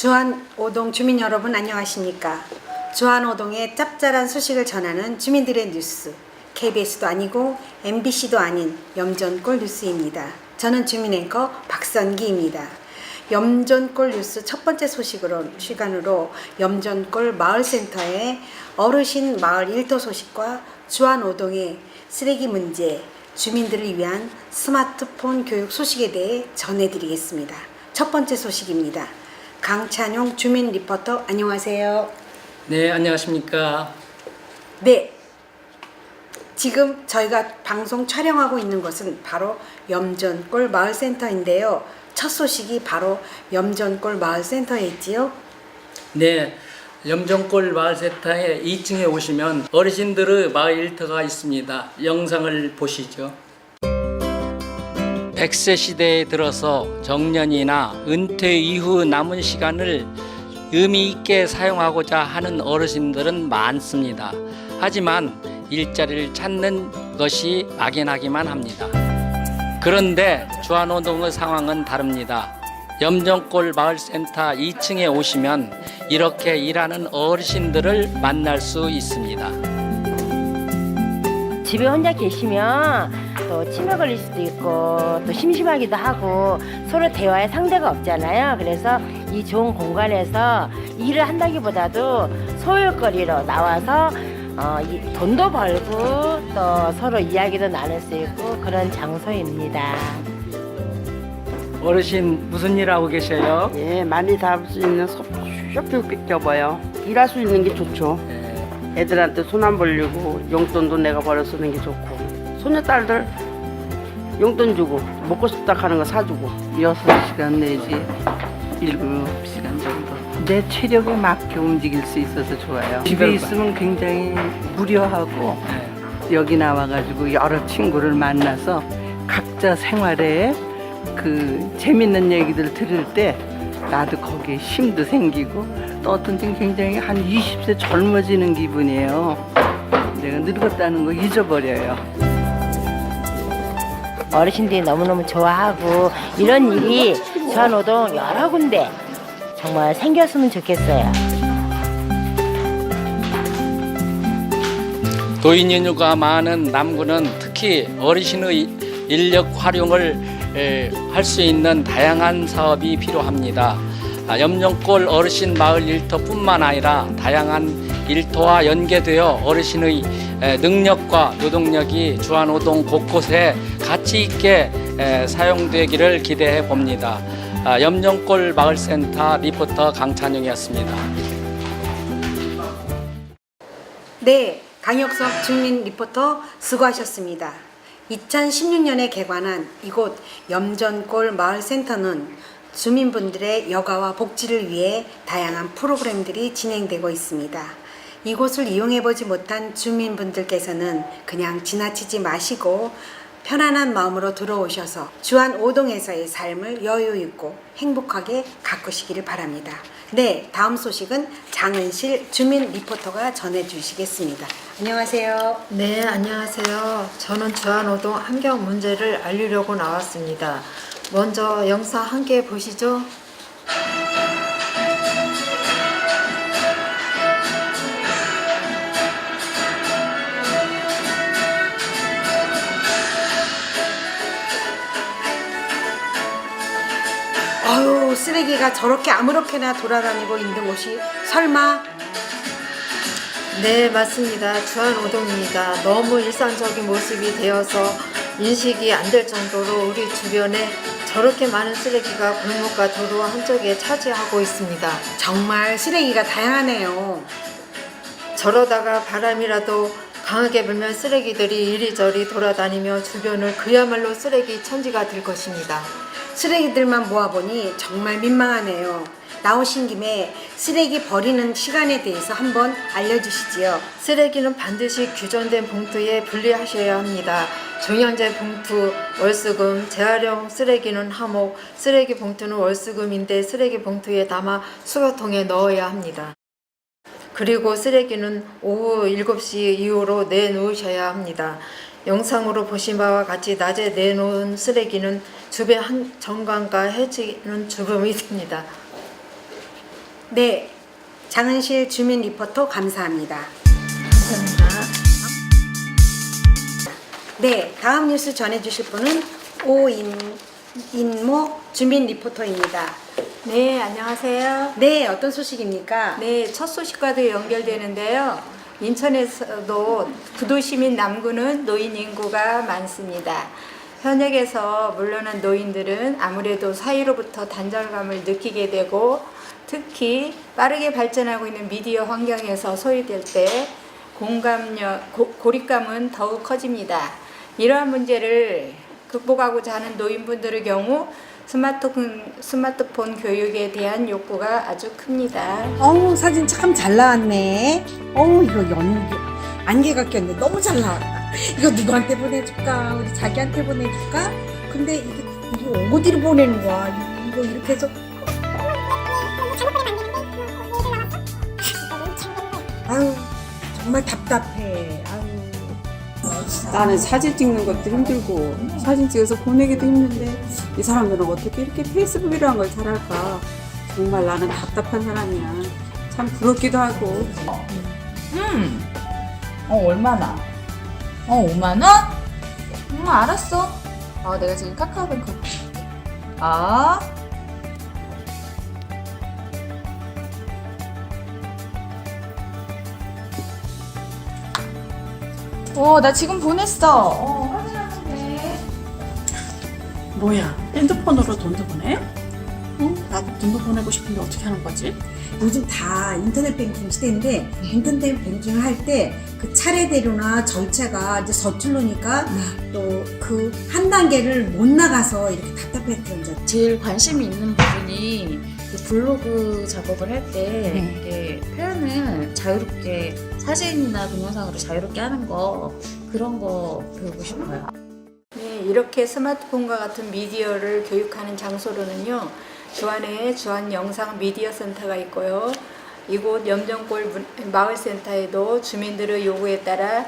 주안오동 주민 여러분 안녕하십니까? 주안오동의 짭짤한 소식을 전하는 주민들의 뉴스 KBS도 아니고 MBC도 아닌 염전골 뉴스입니다. 저는 주민 앵커 박선기입니다. 염전골 뉴스 첫 번째 소식으로 시간으로 염전골 마을센터의 어르신 마을 일터 소식과 주안오동의 쓰레기 문제, 주민들을 위한 스마트폰 교육 소식에 대해 전해드리겠습니다. 첫 번째 소식입니다. 강찬용 주민 리포터 안녕하세요. 네, 안녕하십니까. 네. 지금 저희가 방송 촬영하고 있는 곳은 바로 염전골 마을센터인데요. 첫 소식이 바로 염전골 마을센터에 있지요. 네, 염정골 마을센터의 2층에 오시면 어르신들의 마을 일터가 있습니다. 영상을 보시죠. 100세 시대에 들어서 정년이나 은퇴 이후 남은 시간을 의미 있게 사용하고자 하는 어르신들은 많습니다. 하지만 일자리를 찾는 것이 막연하기만 합니다. 그런데 주안호동의 상황은 다릅니다. 염정골 마을센터 2층에 오시면 이렇게 일하는 어르신들을 만날 수 있습니다. 집에 혼자 계시면 또 치매 걸릴 수도 있고 또 심심하기도 하고 서로 대화의 상대가 없잖아요. 그래서 이 좋은 공간에서 일을 한다기보다도 소일거리로 나와서 어, 이 돈도 벌고 또 서로 이야기도 나눌 수 있고 그런 장소입니다. 어르신 무슨 일 하고 계세요? 예, 많이 잡을 수 있는 소- 쇼핑백 접어요. 일할 수 있는 게 좋죠. 네, 애들한테 손 안 벌리고 용돈도 내가 벌어 쓰는 게 좋고 손녀딸들 용돈 주고 먹고 싶다 하는 거 사주고 여섯 시간 내지 일곱 시간 정도 내 체력에 맞게 움직일 수 있어서 좋아요. 집에 있으면 굉장히 무료하고 네. 여기 나와가지고 여러 친구를 만나서 각자 생활에 그 재밌는 얘기들 들을 때 나도 거기에 힘도 생기고 또 어떤 땐 굉장히 한 20세 젊어지는 기분이에요. 내가 늙었다는 거 잊어버려요. 어르신들이 너무너무 좋아하고 이런 일이 주한호동 여러 군데 정말 생겼으면 좋겠어요. 도인 인구가 많은 남구는 특히 어르신의 인력 활용을 할 수 있는 다양한 사업이 필요합니다. 아, 염정골 어르신 마을 일터뿐만 아니라 다양한 일터와 연계되어 어르신의 에, 능력과 노동력이 주안호동 곳곳에 가치 있게 에, 사용되기를 기대해 봅니다. 아, 염정골 마을센터 리포터 강찬영이었습니다. 네, 강혁석 주민 리포터 수고하셨습니다. 2016년에 개관한 이곳 염전골 마을센터는 주민분들의 여가와 복지를 위해 다양한 프로그램들이 진행되고 있습니다. 이곳을 이용해보지 못한 주민분들께서는 그냥 지나치지 마시고 편안한 마음으로 들어오셔서 주안 오동에서의 삶을 여유 있고 행복하게 가꾸시기를 바랍니다. 네, 다음 소식은 장은실 주민 리포터가 전해주시겠습니다. 안녕하세요. 네, 안녕하세요. 저는 주안호동 환경 문제를 알리려고 나왔습니다. 먼저 영상 함께 보시죠. 아유, 쓰레기가 저렇게 아무렇게나 돌아다니고 있는 곳이 설마 네, 맞습니다. 주안호동입니다. 너무 일상적인 모습이 되어서 인식이 안 될 정도로 우리 주변에 저렇게 많은 쓰레기가 골목과 도로 한쪽에 차지하고 있습니다. 정말 쓰레기가 다양하네요. 저러다가 바람이라도 강하게 불면 쓰레기들이 이리저리 돌아다니며 주변을 그야말로 쓰레기 천지가 될 것입니다. 쓰레기들만 모아보니 정말 민망하네요. 나오신 김에 쓰레기 버리는 시간에 대해서 한번 알려주시지요. 쓰레기는 반드시 규정된 봉투에 분리하셔야 합니다. 종량제 봉투, 월수금, 재활용 쓰레기는 하목, 쓰레기 봉투는 월수금인데 쓰레기 봉투에 담아 수거통에 넣어야 합니다. 그리고 쓰레기는 오후 7시 이후로 내놓으셔야 합니다. 영상으로 보신 바와 같이 낮에 내놓은 쓰레기는 주변 한- 정강과 해치는 주범이 됩니다. 네, 장은실 주민 리포터 감사합니다. 네, 다음 뉴스 전해주실 분은 오인모 주민 리포터입니다. 네, 안녕하세요. 네, 어떤 소식입니까? 네, 첫 소식과도 연결되는데요. 인천에서도 구도시민 남구는 노인 인구가 많습니다. 현역에서 물러난 노인들은 아무래도 사회로부터 단절감을 느끼게 되고 특히 빠르게 발전하고 있는 미디어 환경에서 소외될 때 공감력, 고, 고립감은 더욱 커집니다. 이러한 문제를 극복하고자 하는 노인분들의 경우 스마트폰, 스마트폰 교육에 대한 욕구가 아주 큽니다. 어우, 사진 참 잘 나왔네. 어우, 이거 연기, 안개가 꼈네. 너무 잘 나왔다. 이거 누구한테 보내줄까? 우리 자기한테 보내줄까? 근데 이게, 이거 어디로 보내는 거야? 이거 이렇게 해서. 아유, 정말 답답해. 아유. 나는 사진 찍는 것도 힘들고 사진 찍어서 보내기도 힘든데 이 사람들은 어떻게 이렇게 페이스북이라는 걸 잘할까 정말 나는 답답한 사람이야 참 부럽기도 하고 음. 어, 얼마나? 어, 5만원? 음, 알았어. 어, 내가 지금 카카오뱅크. 아. 어, 나 지금 보냈어. 어, 확인하면 돼. 뭐야 핸드폰으로 돈도 보내? 응? 나도 돈도 보내고 싶은데 어떻게 하는 거지? 요즘 다 인터넷 뱅킹 시대인데 인터넷 뱅킹을 할 때 그 차례대로나 절차가 이제 서툴르니까 또 그 한 단계를 못 나가서 이렇게 답답했던 적. 제일 관심이 있는 부분이 그 블로그 작업을 할때 표현을 자유롭게 사진이나 동영상으로 자유롭게 하는 거 그런 거 배우고 싶어요. 네, 이렇게 스마트폰과 같은 미디어를 교육하는 장소로는요. 주안에 주안 영상 미디어 센터가 있고요. 이곳 염정골 문- 마을센터에도 주민들의 요구에 따라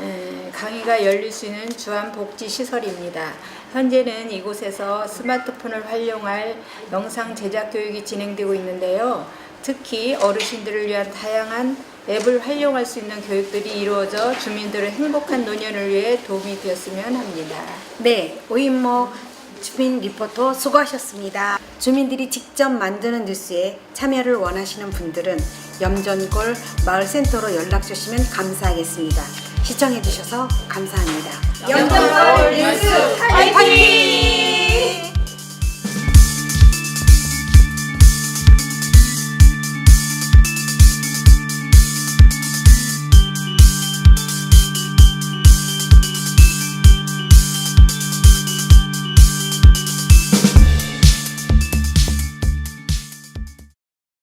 에, 강의가 열릴 수 있는 주안 복지 시설입니다. 현재는 이곳에서 스마트폰을 활용할 영상 제작 교육이 진행되고 있는데요. 특히 어르신들을 위한 다양한 앱을 활용할 수 있는 교육들이 이루어져 주민들의 행복한 노년을 위해 도움이 되었으면 합니다. 네, 오인모 주민 리포터 수고하셨습니다. 주민들이 직접 만드는 뉴스에 참여를 원하시는 분들은 염전골 마을센터로 연락 주시면 감사하겠습니다. 시청해주셔서 감사합니다. 염전골 뉴스 파이팅!